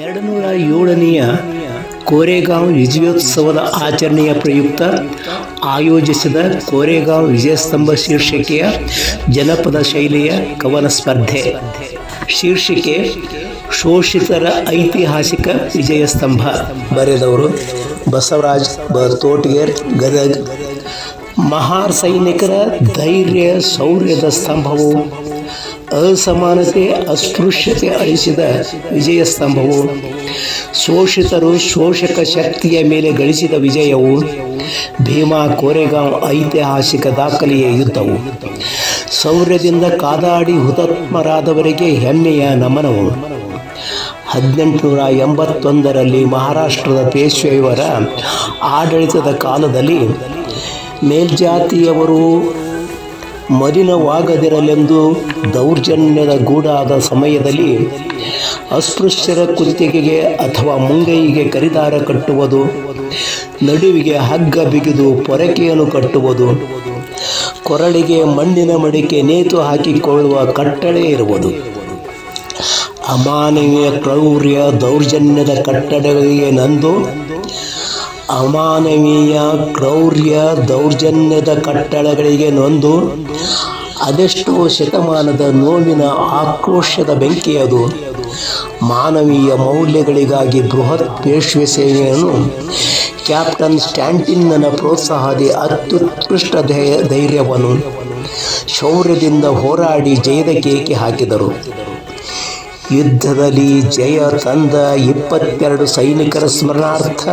ಎರಡು ನೂರ ಏಳನೆಯ ಕೋರೆಗಾಂವ್ ವಿಜಯೋತ್ಸವದ ಆಚರಣೆಯ ಪ್ರಯುಕ್ತ ಆಯೋಜಿಸಿದ ಕೋರೆಗಾಂವ್ ವಿಜಯಸ್ತಂಭ ಶೀರ್ಷಿಕೆಯ ಜನಪದ ಶೈಲಿಯ ಕವನ ಸ್ಪರ್ಧೆ. ಶೀರ್ಷಿಕೆ, ಶೋಷಿತರ ಐತಿಹಾಸಿಕ ವಿಜಯಸ್ತಂಭ. ಬರೆದವರು ಬಸವರಾಜ್ ಬರ್ತೋಟ್ಗೇರ್ ಗದಗ್. ಮಹಾರ್ ಸೈನಿಕರ ಧೈರ್ಯ, ಶೌರ್ಯದ ಸ್ತಂಭವು ಅಸಮಾನತೆ, ಅಸ್ಪೃಶ್ಯತೆ ಅಳಿಸಿದ ವಿಜಯ ಸ್ತಂಭವು. ಶೋಷಿತರು ಶೋಷಕ ಶಕ್ತಿಯ ಮೇಲೆ ಗಳಿಸಿದ ವಿಜಯವು ಭೀಮಾ ಕೋರೆಗಾಂವ್ ಐತಿಹಾಸಿಕ ದಾಖಲೆಯ ಯುದ್ಧವು. ಶೌರ್ಯದಿಂದ ಕಾದಾಡಿ ಹುತಾತ್ಮರಾದವರಿಗೆ ಹೆಮ್ಮೆಯ ನಮನವು. ಹದಿನೆಂಟುನೂರ ಎಂಬತ್ತೊಂದರಲ್ಲಿ ಮಹಾರಾಷ್ಟ್ರದ ಪೇಶ್ವೆಯವರ ಆಡಳಿತದ ಕಾಲದಲ್ಲಿ ಮೇಲ್ಜಾತಿಯವರು ಮಲಿನವಾಗದಿರಲೆಂದು ದೌರ್ಜನ್ಯದ ಗೂಡಾದ ಸಮಯದಲ್ಲಿ ಅಸ್ಪೃಶ್ಯರ ಕುತ್ತಿಗೆಗೆ ಅಥವಾ ಮುಂಗೈಗೆ ಕರಿದಾರ ಕಟ್ಟುವುದು, ನಡುವಿಗೆ ಹಗ್ಗ ಬಿಗಿದು ಪೊರಕೆಯನ್ನು ಕಟ್ಟುವುದು, ಕೊರಳಿಗೆ ಮಣ್ಣಿನ ಮಡಿಕೆ ನೇತು ಹಾಕಿಕೊಳ್ಳುವ ಕಟ್ಟಳೆ ಇರುವುದು. ಅಮಾನವೀಯ ಕ್ರೌರ್ಯ ದೌರ್ಜನ್ಯದ ಕಟ್ಟಡಗಳಿಗೆ ನಂದು ಅಮಾನವೀಯ ಕ್ರೌರ್ಯ ದೌರ್ಜನ್ಯದ ಕಟ್ಟಡಗಳಿಗೆ ನೊಂದು, ಅದೆಷ್ಟೋ ಶತಮಾನದ ನೋವಿನ ಆಕ್ರೋಶದ ಬೆಂಕಿಯದು. ಮಾನವೀಯ ಮೌಲ್ಯಗಳಿಗಾಗಿ ಬೃಹತ್ ಪೇಶ್ವೆ ಸೇವೆಯನ್ನು ಕ್ಯಾಪ್ಟನ್ ಸ್ಟ್ಯಾಂಟಿನ್ನನ ಪ್ರೋತ್ಸಾಹದಿ ಅತ್ಯುತ್ಕೃಷ್ಟ ಧೈರ್ಯವನ್ನು ಶೌರ್ಯದಿಂದ ಹೋರಾಡಿ ಜಯದ ಕೇಕೆ ಹಾಕಿದರು. ಯುದ್ಧದಲ್ಲಿ ಜಯ ತಂದ ಇಪ್ಪತ್ತೆರಡು ಸೈನಿಕರ ಸ್ಮರಣಾರ್ಥ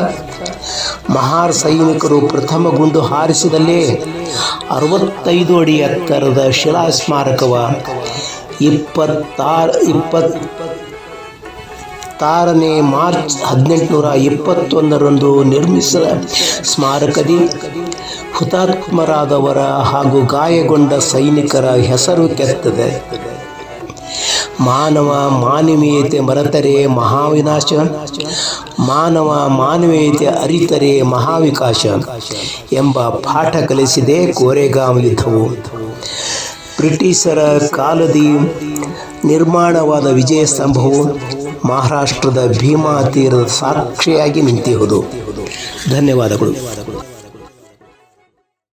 ಮಹಾರ್ ಸೈನಿಕರು ಪ್ರಥಮ ಗುಂಡು ಹಾರಿಸಿದಲ್ಲಿ ಅರವತ್ತೈದು ಅಡಿ ಎತ್ತರದ ಶಿಲಾ ಸ್ಮಾರಕವ ಇಪ್ಪತ್ತಾರು, ಇಪ್ಪತ್ತಾರನೇ ಮಾರ್ಚ್ ಹದಿನೆಂಟುನೂರ ಇಪ್ಪತ್ತೊಂದರಂದು ನಿರ್ಮಿಸಿದ ಸ್ಮಾರಕದಿ ಹುತಾತ್ಮರಾದವರ ಹಾಗೂ ಗಾಯಗೊಂಡ ಸೈನಿಕರ ಹೆಸರು ಕೆತ್ತದೆ. ಮಾನವ ಮಾನವೀಯತೆ ಮರೆತರೆ ಮಹಾವಿನಾಶ. ಮಾನವ ಮಾನವೀಯತೆ ಅರಿತರೆ ಮಹಾವಿಕಾಶ ಎಂಬ ಪಾಠ ಕಲಿಸಿದೆ ಕೋರೆಗಾಂವ್ ಯುದ್ಧವು. ಬ್ರಿಟಿಷರ ಕಾಲದಿ ನಿರ್ಮಾಣವಾದ ವಿಜಯ ಸ್ತಂಭವು ಮಹಾರಾಷ್ಟ್ರದ ಭೀಮಾ ತೀರದ ಸಾಕ್ಷಿಯಾಗಿ ನಿಂತಿರುವುದು. ಧನ್ಯವಾದಗಳು.